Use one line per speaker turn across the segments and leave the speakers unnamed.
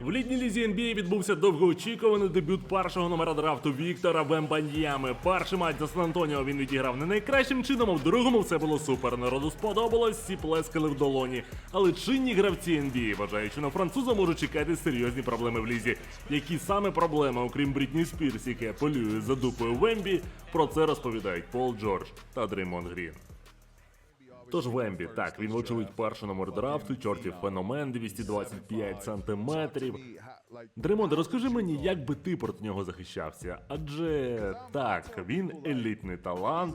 В літній лізі NBA відбувся довгоочікуваний дебют першого номера драфту Віктора Вембаньями. Перший матч за Сан-Антоніо він відіграв не найкращим чином, а в другому все було супер. Народу сподобалось, всі плескали в долоні. Але чинні гравці NBA вважають, що на француза можуть чекати серйозні проблеми в лізі. Які саме проблеми, окрім Брітні Спірс, яке полює за дупою Вембі, про це розповідають Пол Джордж та Дреймонд Грін. Тож Вембі, так, він вочевидь перший номер драфту, чортів феномен 225 сантиметрів. Дремонде, розкажи мені, як би ти проти нього захищався? Адже так, він елітний талант.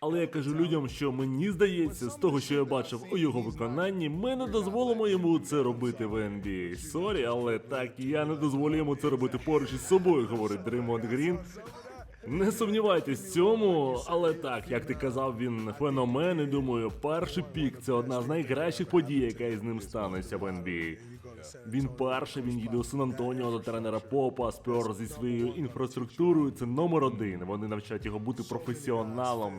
Але я кажу людям, що мені здається, з того, що я бачив у його виконанні, ми не дозволимо йому це робити в NBA. Сорі, але так я не дозволю йому це робити поруч із собою, говорить Дреймонд Грін. Не сумнівайтесь в цьому, але так, як ти казав, він феномен, і думаю, перший пік це одна з найкращих подій, яка із ним станеться в NBA. Він перший, він їде у Сан-Антоніо до тренера Попа, спер зі своєю інфраструктурою. Це номер один. Вони навчать його бути професіоналом.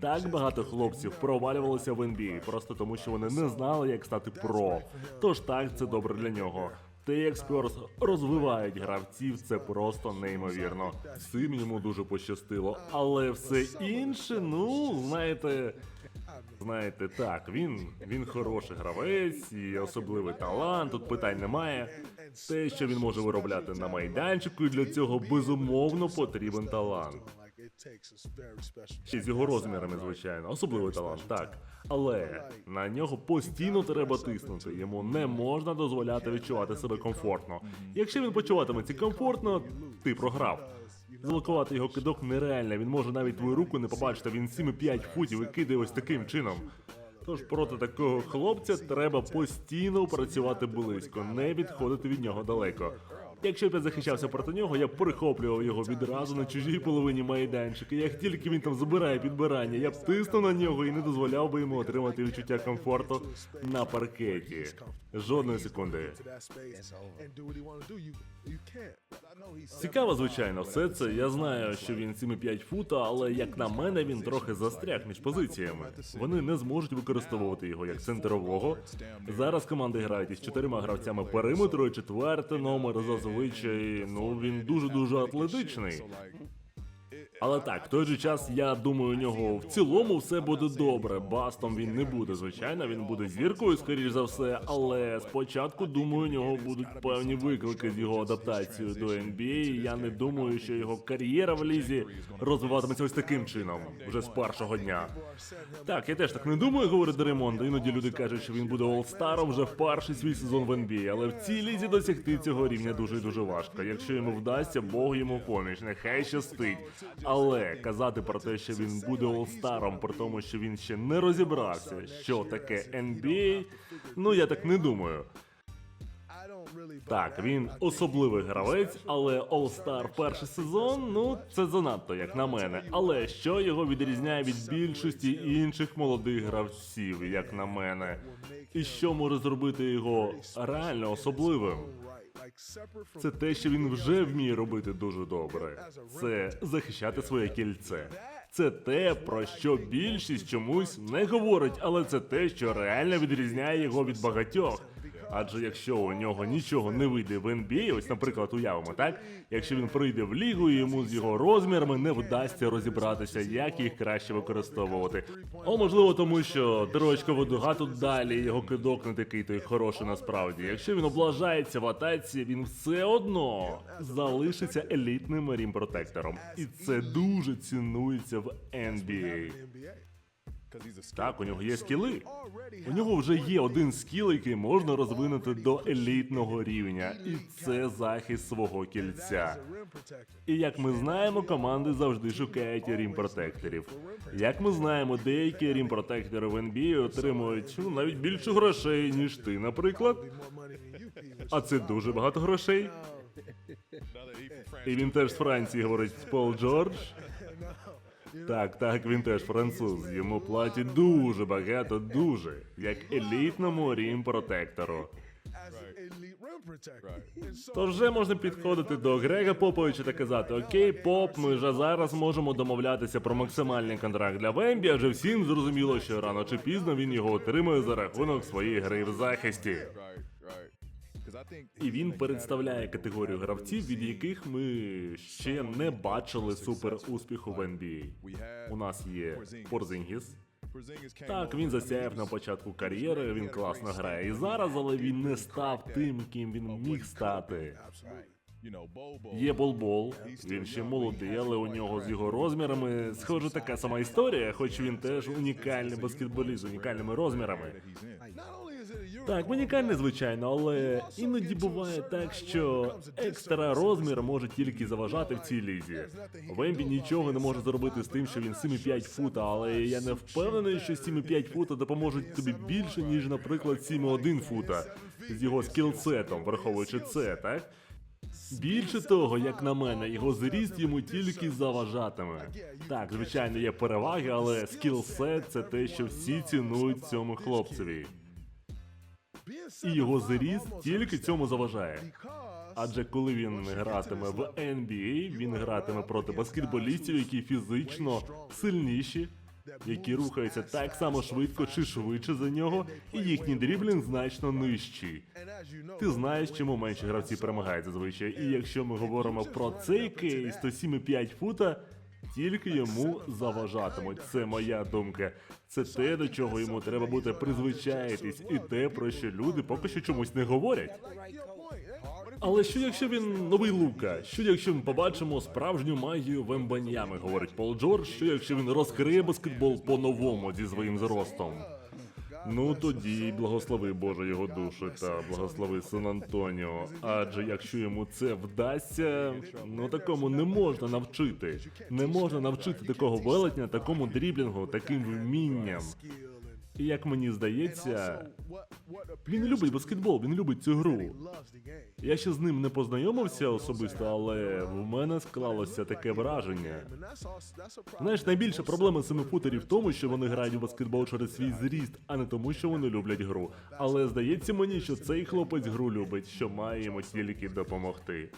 Так багато хлопців провалювалося в NBA, просто тому що вони не знали, як стати про. Тож так, це добре для нього. Те, як Спьорс розвивають гравців, це просто неймовірно. Цим йому дуже пощастило. Але все інше, ну знаєте. Знаєте, так, він, він хороший гравець і особливий талант, тут питань немає. Те, що він може виробляти на майданчику, і для цього безумовно потрібен талант. І з його розмірами, звичайно, особливий талант, так. Але на нього постійно треба тиснути. Йому не можна дозволяти відчувати себе комфортно. Якщо він почуватиметься комфортно, ти програв. Залокувати його кидок нереально. Він може навіть твою руку не побачити. Він 7,5 футів і кидає ось таким чином. Тож проти такого хлопця треба постійно працювати близько, не відходити від нього далеко. Якщо б я захищався проти нього, я б перехоплював його відразу на чужій половині майданчика. Як тільки він там забирає підбирання, я б тиснув на нього і не дозволяв би йому отримати відчуття комфорту на паркеті. Жодної секунди. Цікаво, звичайно, все це. Я знаю, що він 7,5 фута, але як на мене, він трохи застряг між позиціями. Вони не зможуть використовувати його як центрового. Зараз команди грають із чотирма гравцями периметру, і четвертий номер зазвичай. Ну він дуже дуже атлетичний. Але так, в той же час я думаю, у нього в цілому все буде добре. Бастом він не буде, звичайно, він буде зіркою, скоріш за все. Але спочатку думаю, у нього будуть певні виклики з його адаптацією до NBA. Я не думаю, що його кар'єра в лізі розвиватиметься ось таким чином, вже з першого дня. Так, я теж так не думаю, говорить Дремонд. Іноді люди кажуть, що він буде олстаром вже в перший свій сезон в NBA, але в цій лізі досягти цього рівня дуже дуже важко. Якщо йому вдасться, Бог йому поміч, нехай щастить. Але казати про те, що він буде олстаром, при тому, що він ще не розібрався, що таке NBA, ну я так не думаю. Так, він особливий гравець, але All-Star перший сезон, ну це занадто, як на мене. Але що його відрізняє від більшості інших молодих гравців, як на мене, і що може зробити його реально особливим? Це те, що він вже вміє робити дуже добре. Це захищати своє кільце. Це те, про що більшість чомусь не говорить, але це те, що реально відрізняє його від багатьох. Адже якщо у нього нічого не вийде в NBA, ось, наприклад, уявимо, так? Якщо він прийде в лігу йому з його розмірами не вдасться розібратися, як їх краще використовувати. О, можливо, тому що дрочка водуга тут далі, його кидок не такий той хороший насправді. Якщо він облажається в атаці, він все одно залишиться елітним рімпротектором. І це дуже цінується в NBA. Так, у нього є скіли. У нього вже є один скіл, який можна розвинути до елітного рівня, і це захист свого кільця. І як ми знаємо, команди завжди шукають рімпротекторів. Як ми знаємо, деякі рімпротектори в NBA отримують ну, навіть більше грошей, ніж ти, наприклад. А це дуже багато грошей. І він теж з Франції говорить Пол Джордж. Так, так, він теж француз. Йому платять дуже багато, дуже, як елітному рім-протектору. Тож вже можна підходити до Грега Поповича та казати: Окей, поп, ми вже зараз можемо домовлятися про максимальний контракт для Вембі, адже всім зрозуміло, що рано чи пізно він його отримує за рахунок своєї гри в захисті. І він представляє категорію гравців, від яких ми ще не бачили супер успіху в NBA. У нас є Порзингіс. Так, він засяяв на початку кар'єри, він класно грає і зараз, але він не став тим, ким він міг стати. Є Болбол, він ще молодий, але у нього з його розмірами схоже така сама історія, хоч він теж унікальний баскетболіст з унікальними розмірами. Так, унікальний, звичайно, але іноді буває так, що екстра розмір може тільки заважати в цій лізі. Вембі нічого не може зробити з тим, що він 7,5 фута, але я не впевнений, що 7,5 фута допоможуть тобі більше, ніж, наприклад, 7,1 фута з його скілсетом, враховуючи це, так? Більше того, як на мене, його зріст йому тільки заважатиме. Так, звичайно, є переваги, але скілсет це те, що всі цінують цьому хлопцеві. І його зріст тільки цьому заважає. Адже коли він гратиме в NBA, він гратиме проти баскетболістів, які фізично сильніші, які рухаються так само швидко чи швидше за нього, і їхній дріблінг значно нижчий. Ти знаєш, чому менші гравці перемагають зазвичай. І якщо ми говоримо про цей кейс, то 7,5 фута тільки йому заважатимуть. Це моя думка. Це те, до чого йому треба буде призвичаїтись, і те, про що люди поки що чомусь не говорять. Але що якщо він новий Лука? Що якщо ми побачимо справжню магію Вембаньями, говорить Пол Джордж, що якщо він розкриє баскетбол по-новому зі своїм зростом? Ну тоді благослови Боже його душу та благослови Сан Антоніо. Адже якщо йому це вдасться, ну такому не можна навчити. Не можна навчити такого велетня, такому дріблінгу, таким вмінням. І як мені здається, він любить баскетбол, він любить цю гру. Я ще з ним не познайомився особисто, але в мене склалося таке враження. Знаєш, найбільша проблема семифутерів в тому, що вони грають в баскетбол через свій зріст, а не тому, що вони люблять гру. Але здається мені, що цей хлопець гру любить, що має йому тільки допомогти.